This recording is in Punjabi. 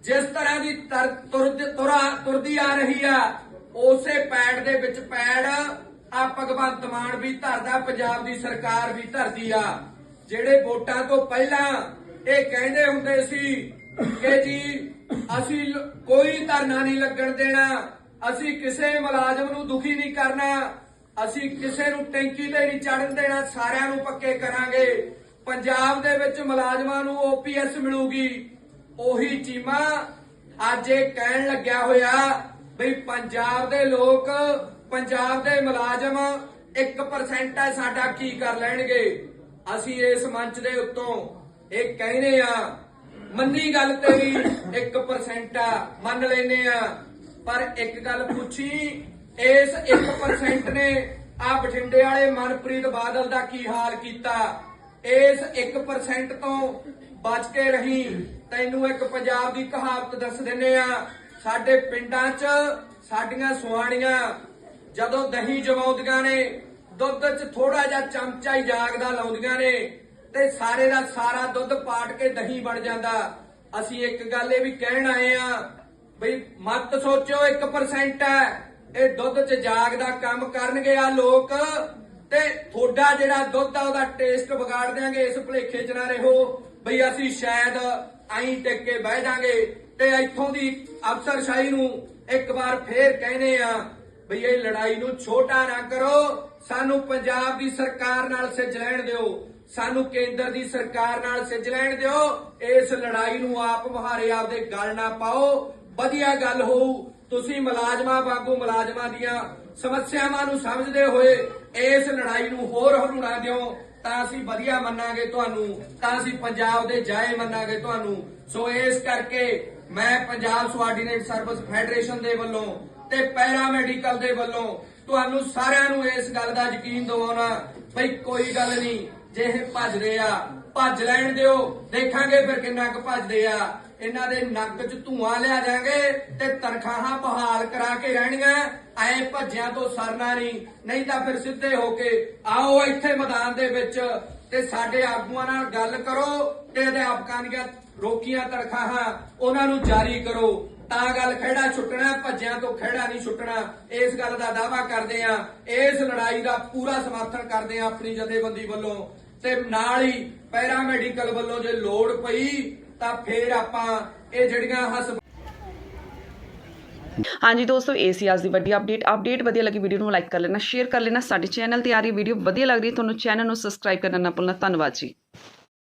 ਜਿਸ ਤਰ੍ਹਾਂ ਦੀ ਤਰ- ਤੁਰਦ- ਤੁਰਾ ਤੁਰਦੀ ਆ ਰਹੀ ਆ, ਉਸੇ ਪੈੜ ਦੇ ਵਿੱਚ ਪੈੜ ਆ ਭਗਵੰਤ ਮਾਨ ਵੀ ਧਰਦਾ, ਪੰਜਾਬ ਦੀ ਸਰਕਾਰ ਵੀ ਧਰਦੀ ਆ। ਜਿਹੜੇ ਵੋਟਾਂ ਤੋਂ ਪਹਿਲਾਂ ਇਹ ਕਹਿੰਦੇ ਹੁੰਦੇ ਸੀ ਕਿ ਜੀ, ਅਸੀਂ ਕੋਈ ਧਰਨਾ ਨਹੀਂ ਲੱਗਣ ਦੇਣਾ, ਅਸੀਂ ਕਿਸੇ ਮੁਲਾਜ਼ਮ ਨੂੰ ਦੁਖੀ ਨਹੀਂ ਕਰਨਾ, ਅਸੀਂ ਕਿਸੇ ਨੂੰ ਟੈਂਕੀ ਤੇ ਨਹੀਂ ਚੜਨ ਦੇਣਾ, ਸਾਰਿਆਂ ਨੂੰ ਪੱਕੇ ਕਰਾਂਗੇ। ਪੰਜਾਬ ਦੇ ਵਿੱਚ ਮੁਲਾਜ਼ਮਾਂ ਨੂੰ ਓਪੀਐਸ ਮਿਲੂਗੀ। ਉਹੀ ਚੀਮਾ ਅੱਜ ਇਹ ਕਹਿਣ ਲੱਗਿਆ ਹੋਇਆ ਬਈ ਪੰਜਾਬ ਦੇ ਲੋਕ, ਪੰਜਾਬ ਦੇ ਮੁਲਾਜ਼ਮ 1% ਹੈ, ਸਾਡਾ ਕੀ ਕਰ ਲੈਣਗੇ? ਅਸੀਂ ਇਸ ਮੰਚ ਦੇ ਉੱਤੋਂ ਇਹ ਕਹਿੰਦੇ ਆ, ਮੰਨੀ ਗੱਲ ਤੇਰੀ 1% ਆ, ਮੰਨ ਲੈਨੇ ਆ। ਪਰ ਇੱਕ ਗੱਲ ਪੁੱਛੀ, ਇਸ 1% ਨੇ ਆ ਬਠਿੰਡੇ ਵਾਲੇ ਮਨਪ੍ਰੀਤ ਬਾਦਲ ਦਾ ਕੀ ਹਾਲ ਕੀਤਾ? ਇਸ 1% ਤੋਂ ਬਚ ਕੇ ਰਹੀ। ਤੈਨੂੰ ਇੱਕ ਪੰਜਾਬ ਦੀ ਕਹਾਵਤ ਦੱਸ ਦਿੰਨੇ ਆ, ਸਾਡੇ ਪਿੰਡਾਂ 'ਚ ਸਾਡੀਆਂ ਸੁਆਣੀਆਂ ਜਦੋਂ ਦਹੀਂ ਜਮਾਉਂਦੀਆਂ ਨੇ, ਦੁੱਧ 'ਚ ਥੋੜਾ ਜਿਹਾ ਚਮਚਾ ਹੀ ਜਾਗਦਾ ਲਾਉਂਦੀਆਂ ਨੇ ਤੇ ਸਾਰੇ ਦਾ ਸਾਰਾ ਦੁੱਧ ਪਾਟ ਕੇ ਦਹੀਂ ਬਣ ਜਾਂਦਾ। ਅਸੀਂ ਇੱਕ ਗੱਲ ਇਹ ਵੀ ਕਹਿਣ ਆਏ ਆ ਬਈ, ਮਤ ਸੋਚੋ 1% ਹੈ। ਇਹ ਦੁੱਧ 'ਚ ਜਾਗ ਦਾ ਕੰਮ ਕਰਨਗੇ ਆ ਲੋਕ ਤੇ ਤੁਹਾਡਾ ਜਿਹੜਾ ਦੁੱਧ ਆ, ਉਹਦਾ ਟੇਸਟ ਵਿਗਾੜ ਦਿਆਂਗੇ, ਇਸ ਭੁਲੇਖੇ 'ਚ ਨਾ ਰਹੋ। ਬਈ ਅਸੀਂ ਸ਼ਾਇਦ ਆਈ ਟਿਕ ਕੇ ਬਹਿ ਜਾਾਂਗੇ ਤੇ ਇੱਥੋਂ ਦੀ ਅਫਸਰਸ਼ਾਹੀ ਨੂੰ ਇੱਕ ਵਾਰ ਫੇਰ ਕਹਿੰਦੇ ਆ ਬਈ ਇਹ ਲੜਾਈ ਨੂੰ ਛੋਟਾ ਨਾ ਕਰੋ, ਸਾਨੂੰ ਪੰਜਾਬ ਦੀ ਸਰਕਾਰ ਨਾਲ ਸਿੱਝ ਲੈਣ ਦਿਓ, ਸਾਨੂੰ ਕੇਂਦਰ ਦੀ ਸਰਕਾਰ ਨਾਲ ਸਿੱਝ ਲੈਣ ਦਿਓ, ਇਸ ਲੜਾਈ ਨੂੰ ਆਪ ਮੁਹਾਰੇ ਆਪਦੇ ਗੱਲ ਨਾ ਪਾਓ, ਵਧੀਆ ਗੱਲ ਹੋਊ, ਤੁਸੀਂ ਮੁਲਾਜ਼ਮਾਂ ਵਾਂਗੂ ਮੁਲਾਜ਼ਮਾਂ ਦੀਆਂ ਸਮੱਸਿਆਵਾਂ ਨੂੰ ਸਮਝਦੇ ਹੋਏ ਇਸ ਲੜਾਈ ਨੂੰ ਹੋਰ ਹਲੂਣਾ ਦਿਓ ਤਾਂ ਅਸੀਂ ਵਧੀਆ ਮੰਨਾਂਗੇ ਤੁਹਾਨੂੰ, ਤਾਂ ਅਸੀਂ ਪੰਜਾਬ ਦੇ ਜਾਏ ਮੰਨਾਂਗੇ ਤੁਹਾਨੂੰ। ਸੋ ਇਸ ਕਰਕੇ ਮੈਂ ਪੰਜਾਬ ਸੁਆਰਡੀਨੇਟ ਸਰਵਿਸ ਫੈਡਰੇਸ਼ਨ ਦੇ ਵੱਲੋਂ ਤੇ ਪੈਰਾ ਮੈਡੀਕਲ ਦੇ ਵੱਲੋਂ ਤੁਹਾਨੂੰ ਸਾਰਿਆਂ ਨੂੰ ਇਸ ਗੱਲ ਦਾ ਯਕੀਨ ਦਿਵਾਉਣਾ, ਬਈ ਕੋਈ ਗੱਲ ਨਹੀਂ ਜੇ ਇਹ ਭੱਜਦੇ ਆ, ਭੱਜ ਲੈਣ ਦਿਓ। ਦੇਖਾਂਗੇ ਫਿਰ ਕਿੰਨਾ ਕੁ ਭੱਜਦੇ ਆ। ਇਹਨਾਂ ਦੇ ਨੱਕ 'ਚ ਧੂਆਂ ਲਿਆ ਜਾਾਂਗੇ ਤੇ ਤਨਖਾਹਾਂ ਬਹਾਲ ਕਰਾ ਕੇ ਰਹਿਣੀਆਂ। ਐ ਭੱਜਿਆਂ ਤੋਂ ਸਰਨਾ ਨਹੀਂ। ਨਹੀਂ ਤਾਂ ਫਿਰ ਸਿੱਧੇ ਹੋ ਕੇ ਆਓ ਇੱਥੇ ਮੈਦਾਨ ਦੇ ਵਿੱਚ ਤੇ ਸਾਡੇ ਆਗੂਆਂ ਨਾਲ ਗੱਲ ਕਰੋ ਤੇ ਅਧਿਆਪਕਾਂ ਦੀਆਂ ਰੋਕੀਆਂ ਤਨਖਾਹਾਂ ਉਹਨਾਂ ਨੂੰ ਜਾਰੀ ਕਰੋ। ਤਾਂ ਗੱਲ ਖਿਹੜਾ ਛੁੱਟਣਾ, ਭੱਜਿਆਂ ਤੋਂ ਖਿਹੜਾ ਨਹੀਂ ਛੁੱਟਣਾ। ਇਸ ਗੱਲ ਦਾ ਦਾਅਵਾ ਕਰਦੇ ਆ ਇਸ ਲੜਾਈ ਦਾ ਪੂਰਾ ਸਮਰਥਨ ਕਰਦੇ ਆ ਆਪਣੀ ਜਥੇਬੰਦੀ ਵੱਲੋਂ। ਤੇ ਨਾਲ ਹੀ ਪੈਰਾ ਮੈਡੀਕਲ ਵੱਲੋਂ ਜੇ ਲੋੜ ਪਈ ਤਾਂ ਫੇਰ ਆਪਾਂ ਇਹ ਜਿਹੜੀਆਂ ਹਸ ਹਾਂਜੀ ਦੋਸਤੋ, ਇਹ ਸੀ ਅੱਜ ਦੀ ਵੱਡੀ ਅਪਡੇਟ ਅਪਡੇਟ ਵਧੀਆ ਲੱਗੀ ਵੀਡੀਓ ਨੂੰ ਲਾਈਕ ਕਰ ਲੈਣਾ ਸ਼ੇਅਰ ਕਰ ਲੈਣਾ। ਸਾਡੇ ਚੈਨਲ ਤੇ ਆ ਰਹੀ ਵੀਡੀਓ ਵਧੀਆ ਲੱਗ ਰਹੀ ਤੁਹਾਨੂੰ ਚੈਨਲ ਨੂੰ ਸਬਸਕ੍ਰਾਈਬ ਕਰਨਾ ਨਾ ਭੁੱਲਣਾ। ਧੰਨਵਾਦ ਜੀ।